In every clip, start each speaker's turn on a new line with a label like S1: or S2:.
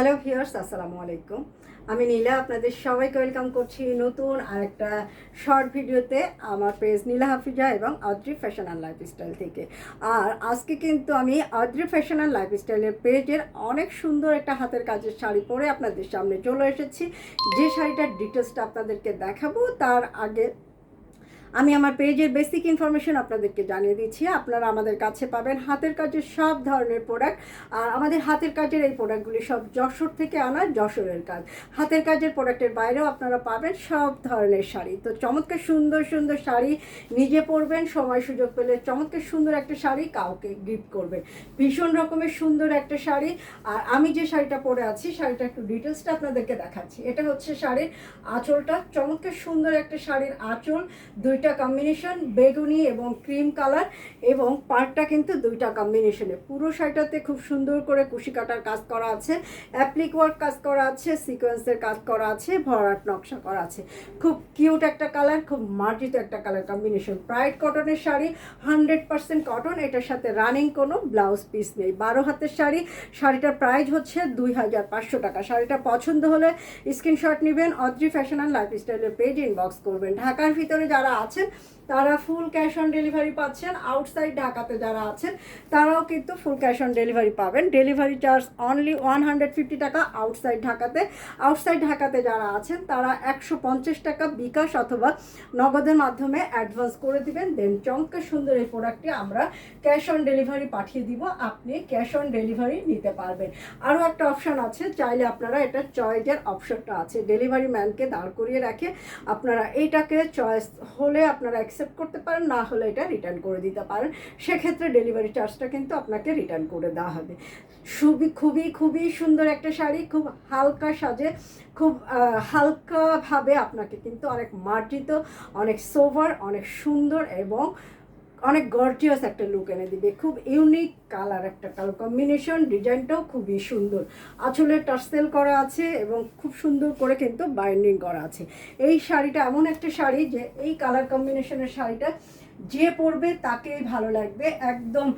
S1: Hello viewers আসসালামু আলাইকুম। আমি নীলা, আপনাদের সবাইকে ওয়েলকাম করছি নতুন আরেকটা শর্ট ভিডিওতে আমার পেজ নীলা হাফিজা এবং অদ্রি ফ্যাশন অ্যান্ড লাইফস্টাইল থেকে। আর আজকে কিন্তু আমি অদ্রি ফ্যাশন অ্যান্ড লাইফস্টাইলের পেজের অনেক সুন্দর একটা হাতের কাজের শাড়ি পরে আপনাদের সামনে চলে এসেছি। যে শাড়িটার ডিটেলসটা আপনাদেরকে দেখাবো, তার আগে আমি আমার পেজের বেসিক ইনফরমেশন আপনাদেরকে জানিয়ে দিচ্ছি। আপনারা আমাদের কাছে পাবেন হাতের কাজের সব ধরনের প্রোডাক্ট আর আমাদের হাতের কাজের এই প্রোডাক্টগুলি সব যশোর থেকে আনা যশোরের কাজ। হাতের কাজের প্রোডাক্টের বাইরেও আপনারা পাবেন সব ধরনের শাড়ি। তো চমৎকার সুন্দর সুন্দর শাড়ি নিজে পরবেন, সময় সুযোগ পেলে চমৎকার সুন্দর একটা শাড়ি কাউকে গিফট করবেন। ভীষণ রকমের সুন্দর একটা শাড়ি। আর আমি যে শাড়িটা পরে আছি শাড়িটা একটু ডিটেলসটা আপনাদেরকে দেখাচ্ছি। এটা হচ্ছে শাড়ির আঁচলটা। চমৎকার সুন্দর একটা শাড়ির আঁচল। দুইটা কম্বিনেশন বেগুনি এবং ক্রিম কালার এবং পার্টটা কিন্তু দুইটা কম্বিনেশনে পুরো শাড়িটাতে খুব সুন্দর করে কুশি কাটার কাজ করা আছে অ্যাপ্লিক ওয়ার্ক কাজ করা আছে সিকোয়েন্সের কাজ করা আছে, ভরাট নকশা করা আছে। খুব কিউট একটা কালার খুব মার্জিত একটা কালার কম্বিনেশন ব্রাইট কটনের শাড়ি হান্ড্রেড পার্সেন্ট কটন এটার সাথে রানিং কোনো ব্লাউজ পিস নেই। বারো হাতের শাড়ি, শাড়িটার প্রাইস হচ্ছে দুই হাজার পাঁচশো টাকা। শাড়িটা পছন্দ হলে স্ক্রিনশট নেবেন, অদ্রি ফ্যাশন অ্যান্ড লাইফস্টাইলের পেজ ইনবক্স করবেন। ঢাকার ভিতরে যারা আছেন তারা ফুল ক্যাশ অন ডেলিভারি পাচ্ছেন। আউটসাইড ঢাকাতে যারা আছেন, তারাও কিন্তু ফুল ক্যাশ অন ডেলিভারি পাবেন। Delivery charge only one hundred fifty টাকা আউটসাইড ঢাকাতে। আউটসাইড ঢাকাতে যারা আছেন, তারা একশো পঞ্চাশ টাকা বিকাশ অথবা নগদের মাধ্যমে অ্যাডভান্স করে দিবেন। দেন চমকে সুন্দর এই প্রোডাক্টটি আমরা ক্যাশ অন ডেলিভারি পাঠিয়ে দিব। আপনি ক্যাশ অন ডেলিভারি নিতে পারবেন। আরও একটা অপশন আছে, চাইলে আপনারা এটা চয়েসের অপশনটা আছে। ডেলিভারি ম্যানকে দাঁড় করিয়ে রাখে। আপনারা এইটাকে চয়েস হলে আপনারা অ্যাকসেপ্ট করতে পারেন, না হলে এটা রিটার্ন করে দিতে পারেন। সেক্ষেত্রে ডেলিভারি চার্জটা কিন্তু আপনাকে রিটার্ন করে দেওয়া হবে। খুবই খুবই খুবই সুন্দর একটা শাড়ি, খুব হালকা সাজে, খুব হালকাভাবে আপনাকে কিন্তু অনেক মার্জিত, অনেক সোভার অনেক সুন্দর এবং অনেক গর্জিয়াস একটা লুক এনে দিবে। খুব ইউনিক কালার একটা কালার কম্বিনেশন ডিজাইনটাও খুবই সুন্দর। আঁচলে টার্সেল করা আছে এবং খুব সুন্দর করে কিন্তু বাইন্ডিং করা আছে। এই শাড়িটা এমন একটা শাড়ি যে, এই কালার কম্বিনেশনের শাড়িটা যে পরবে তাকেই ভালো লাগবে। একদম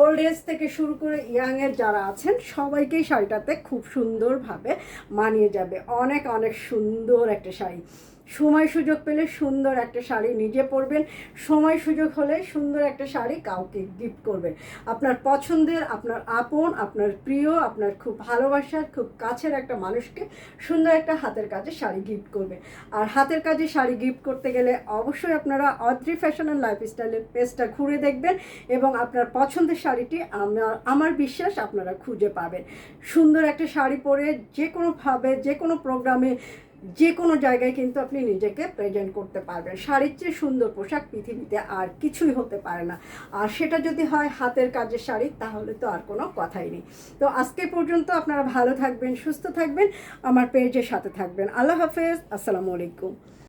S1: ওল্ড এজ থেকে শুরু করে ইয়াংয়ের যারা আছেন, সবাইকেই শাড়িটাতে খুব সুন্দরভাবে মানিয়ে যাবে। অনেক অনেক সুন্দর একটা শাড়ি। সময় সুযোগ পেলে সুন্দর একটা শাড়ি নিজে পরবেন। সময় সুযোগ হলে সুন্দর একটা শাড়ি কাউকে গিফট করবেন। আপনার পছন্দের, আপনার আপন, আপনার প্রিয়, আপনার খুব ভালোবাসার, খুব কাছের একটা মানুষকে সুন্দর একটা হাতের কাজে শাড়ি গিফট করবেন। আর হাতের কাজে শাড়ি গিফট করতে গেলে অবশ্যই আপনারা অদ্রি ফ্যাশন অ্যান্ড লাইফস্টাইলের পেজটা ঘুরে দেখবেন এবং আপনার পছন্দের শাড়িটি আমার আমার বিশ্বাস আপনারা খুঁজে পাবেন। সুন্দর একটা শাড়ি পরে যে কোনোভাবে যে কোনো প্রোগ্রামে যে কোনো জায়গায় কিন্তু আপনি নিজেকে প্রেজেন্ট করতে পারবেন। শাড়ির চেয়ে সুন্দর পোশাক পৃথিবীতে আর কিছুই হতে পারে না। আর সেটা যদি হয় হাতের কাজের শাড়ি, তাহলে তো আর কোনো কথাই নেই। তো আজকে পর্যন্ত আপনারা ভালো থাকবেন, সুস্থ থাকবেন, আমার পেজের সাথে থাকবেন। আল্লাহ হাফেজ, আসসালামু আলাইকুম।